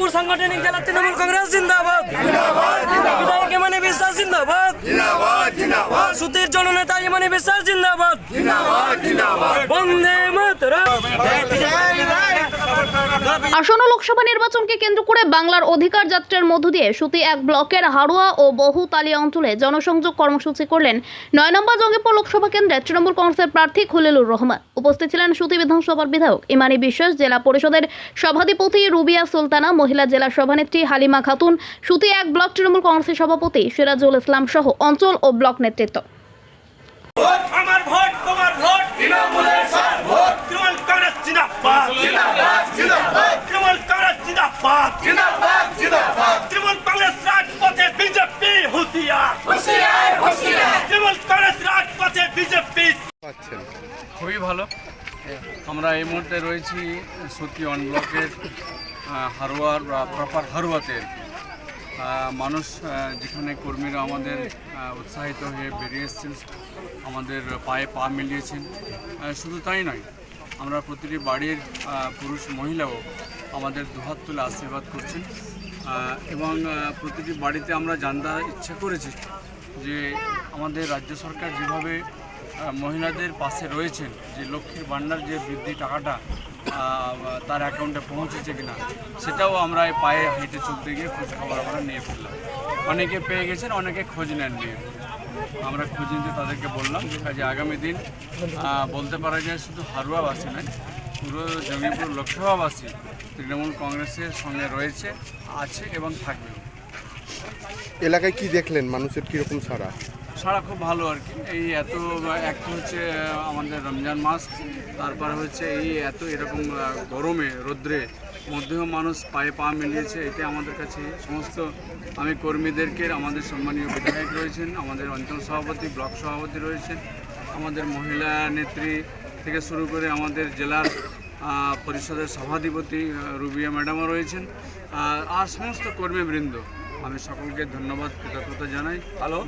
চন্দ্রপুর সাংগঠনিক জেলা তৃণমূল কংগ্রেস জিন্দাবাদ। বিধায়ক এমানে বিশ্বাস জিন্দাবাদ। সুতির জননেতা এমানে বিশ্বাস জিন্দাবাদ। বন্দে মাতরম। আসন্ন লোকসভা নির্বাচনকে কেন্দ্র করে বাংলার অধিকার যাত্রার মধ্য দিয়ে সুতি এক ব্লকের হাড়ুয়া ও বহুতালী অঞ্চলে জনসংযোগ কর্মসূচি করলেন নয় নম্বর জঙ্গিপুর লোকসভা কেন্দ্রে তৃণমূল কংগ্রেসের প্রার্থী খলিলুর রহমান। উপস্থিত ছিলেন সুতি বিধানসভার বিধায়ক ইমানি বিশ্বাস জেলা পরিষদের সভাধিপতি রুবিয়া সুলতানা মহিলা জেলা সভানেত্রী হালিমা খাতুন সুতি এক ব্লক তৃণমূল কংগ্রেসের সভাপতি সিরাজুল ইসলাম সহ অঞ্চল ও ব্লক নেতৃত্ব। ভোট আমার ভোট তোমার ভোট। জিন্দাবাদ জিন্দাবাদ জিন্দাবাদ। তৃণমূল কংগ্রেস জিন্দাবাদ। জিন্দাবাদ জিন্দাবাদ। তৃণমূল কংগ্রেস রাজপথে বিজেপি হুঁশিয়ার। হুঁশিয়ার হুঁশিয়ার। তৃণমূল কংগ্রেস রাজপথে বিজেপি। পাচ্ছেন। খুবই ভালো। আমরা এই মুহূর্তে রয়েছি সত্যি অন ব্লকের হারোয়ার বা প্রপার হারোয়াতে। মানুষ যেখানে কর্মীরা আমাদের উৎসাহিত হয়ে বেরিয়ে এসছেন আমাদের পায়ে পা মিলিয়েছেন। শুধু তাই নয় আমরা প্রতিটি বাড়ির পুরুষ মহিলাও আমাদের দুহাত তুলে আশীর্বাদ করছেন। এবং প্রতিটি বাড়িতে আমরা জানতে ইচ্ছা করেছি যে আমাদের রাজ্য সরকার যেভাবে মহিলাদের পাশে রয়েছেন, যে লক্ষ্মীর ভাণ্ডার যে বৃদ্ধি টাকাটা তার অ্যাকাউন্টে পৌঁছেছে কিনা, সেটাও আমরা পায়ে হেঁটে চলতে গিয়ে খোঁজ খবর আমরা নিয়ে ফেললাম। অনেকে পেয়ে গেছেন, অনেকে খোঁজ নেননি। আমরা খোঁজ নিতে তাদেরকে বললাম কাজে আগামী দিন বলতে পারা যায় শুধু হারুয়াবাসী নয় পুরো জঙ্গিপুর লোকসভাবাসী তৃণমূল কংগ্রেসের সঙ্গে রয়েছে আছে এবং থাকবে এলাকায় কি দেখলেন? মানুষের কীরকম সারা? সারা খুব ভালো আর কি। এই এত এক তো হচ্ছে আমাদের রমজান মাস তারপরে হচ্ছে এই এত এরকম গরমে রোদ্রে মধ্যেও মানুষ পায়ে পা মিলিয়েছে এটা আমাদের কাছে সমস্ত। আমি কর্মীদেরকে আমাদের সম্মানীয় বিধায়ক রয়েছেন আমাদের অঞ্চল সভাপতি ব্লক সভাপতি রয়েছেন আমাদের মহিলা নেত্রী থেকে শুরু করে আমাদের জেলার পরিষদের সভাধিপতি রুবিয়া ম্যাডামও রয়েছেন আর আর সমস্ত কর্মীবৃন্দ। আমি সকলকে ধন্যবাদ কৃতজ্ঞতা জানাই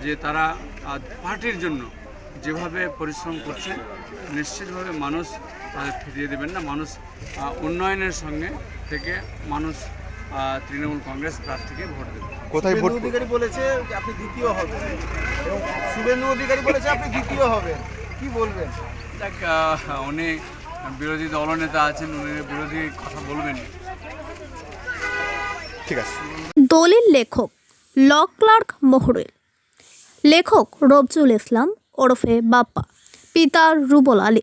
যে তারা পার্টির জন্য যেভাবে পরিশ্রম করছে নিশ্চিতভাবে মানুষ তাদের ফিরিয়ে দেবেন না। মানুষ উন্নয়নের সঙ্গে থেকে মানুষ তৃণমূল কংগ্রেস প্রার্থীকে ভোট দেবে। কোথায় ভোট অধিকারী বলেছে আপনি দ্বিতীয় হবেন। এবং শুভেন্দু অধিকারী বলেছে আপনি দ্বিতীয় হবেন। কি বলবেন? দেখ উনি বিরোধী দলনেতা আছেন উনি বিরোধী কথা বলবেন। ঠিক আছে। দলিল লেখক ল ক্লার্ক মহরুল লেখক রবজুল ইসলাম ওরফে বাপ্পা পিতা রুবল আলী।